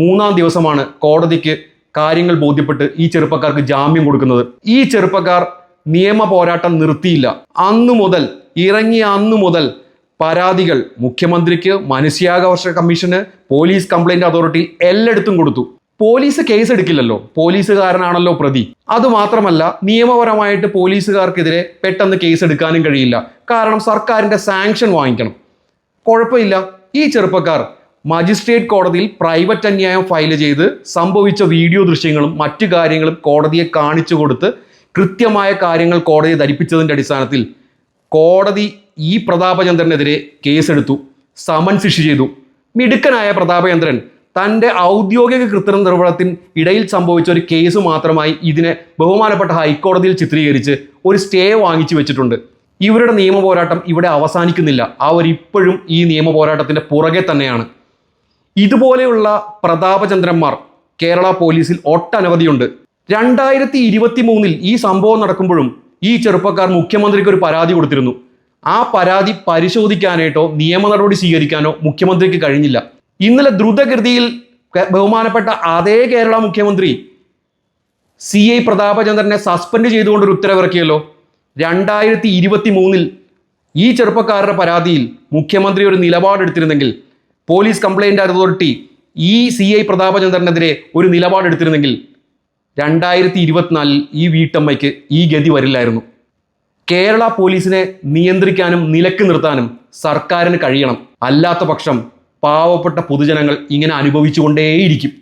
മൂന്നാം ദിവസമാണ് കോടതിക്ക് കാര്യങ്ങൾ ബോധ്യപ്പെട്ട് ഈ ചെറുപ്പക്കാർക്ക് ജാമ്യം കൊടുക്കുന്നത്. ഈ ചെറുപ്പക്കാർ നിയമ പോരാട്ടം നിർത്തിയില്ല. അന്നു മുതൽ ഇറങ്ങിയ അന്നു മുതൽ പരാതികൾ മുഖ്യമന്ത്രിക്ക് മനുഷ്യാവകാശ കമ്മീഷന് പോലീസ് കംപ്ലൈന്റ് അതോറിറ്റി എല്ലായിടത്തും കൊടുത്തു. Police case എടുക്കില്ലല്ലോ. പോലീസുകാരനാണല്ലോ പ്രതി. അതുമാത്രമല്ല നിയമപരമായിട്ട് പോലീസുകാർക്കെതിരെ പെട്ടെന്ന് കേസ് എടുക്കാനും കഴിയില്ല. കാരണം സർക്കാരിന്റെ സാങ്ഷൻ വാങ്ങിക്കണം. കുഴപ്പമില്ല. ഈ ചെറുപ്പക്കാർ മജിസ്ട്രേറ്റ് കോടതിയിൽ പ്രൈവറ്റ് അന്യായം ഫയൽ ചെയ്ത് സംഭവിച്ച വീഡിയോ ദൃശ്യങ്ങളും മറ്റു കാര്യങ്ങളും കോടതിയെ കാണിച്ചു കൊടുത്ത് കൃത്യമായ കാര്യങ്ങൾ കോടതിയെ ധരിപ്പിച്ചതിന്റെ അടിസ്ഥാനത്തിൽ കോടതി ഈ പ്രതാപചന്ദ്രനെതിരെ കേസെടുത്തു സമൻസ് ഇഷ്യൂ ചെയ്തു. മിടുക്കനായ പ്രതാപചന്ദ്രൻ തന്റെ ഔദ്യോഗിക കൃത്രിമ ഇടയിൽ സംഭവിച്ച ഒരു കേസ് മാത്രമായി ഇതിനെ ബഹുമാനപ്പെട്ട ഹൈക്കോടതിയിൽ ചിത്രീകരിച്ച് ഒരു സ്റ്റേ വാങ്ങിച്ചു വെച്ചിട്ടുണ്ട്. ഇവരുടെ നിയമ പോരാട്ടം ഇവിടെ അവസാനിക്കുന്നില്ല. അവരിപ്പോഴും ഈ നിയമ പോരാട്ടത്തിന്റെ പുറകെ തന്നെയാണ്. ഇതുപോലെയുള്ള പ്രതാപചന്ദ്രന്മാർ കേരള പോലീസിൽ ഒട്ടനവധിയുണ്ട്. രണ്ടായിരത്തി ഇരുപത്തി മൂന്നിൽ ഈ സംഭവം നടക്കുമ്പോഴും ഈ ചെറുപ്പക്കാർ മുഖ്യമന്ത്രിക്ക് ഒരു പരാതി കൊടുത്തിരുന്നു. ആ പരാതി പരിശോധിക്കാനായിട്ടോ നിയമ നടപടി സ്വീകരിക്കാനോ മുഖ്യമന്ത്രിക്ക് കഴിഞ്ഞില്ല. ഇന്നലെ ദ്രുതഗതിയിൽ ബഹുമാനപ്പെട്ട അതേ കേരള മുഖ്യമന്ത്രി സി ഐ പ്രതാപചന്ദ്രനെ സസ്പെൻഡ് ചെയ്തുകൊണ്ട് ഒരു ഉത്തരവിറക്കിയല്ലോ. രണ്ടായിരത്തി ഇരുപത്തി മൂന്നിൽ ഈ ചെറുപ്പക്കാരുടെ പരാതിയിൽ മുഖ്യമന്ത്രി ഒരു നിലപാടെടുത്തിരുന്നെങ്കിൽ പോലീസ് കംപ്ലൈന്റ് അതോറിറ്റി ഈ സി ഐ പ്രതാപചന്ദ്രനെതിരെ ഒരു നിലപാടെടുത്തിരുന്നെങ്കിൽ രണ്ടായിരത്തി ഇരുപത്തിനാലിൽ ഈ വീട്ടമ്മയ്ക്ക് ഈ ഗതി വരില്ലായിരുന്നു. കേരള പോലീസിനെ നിയന്ത്രിക്കാനും നിലയ്ക്ക് നിർത്താനും സർക്കാരിന് കഴിയണം. അല്ലാത്ത പക്ഷം പാവപ്പെട്ട പൊതുജനങ്ങൾ ഇങ്ങനെ അനുഭവിച്ചുകൊണ്ടേയിരിക്കും.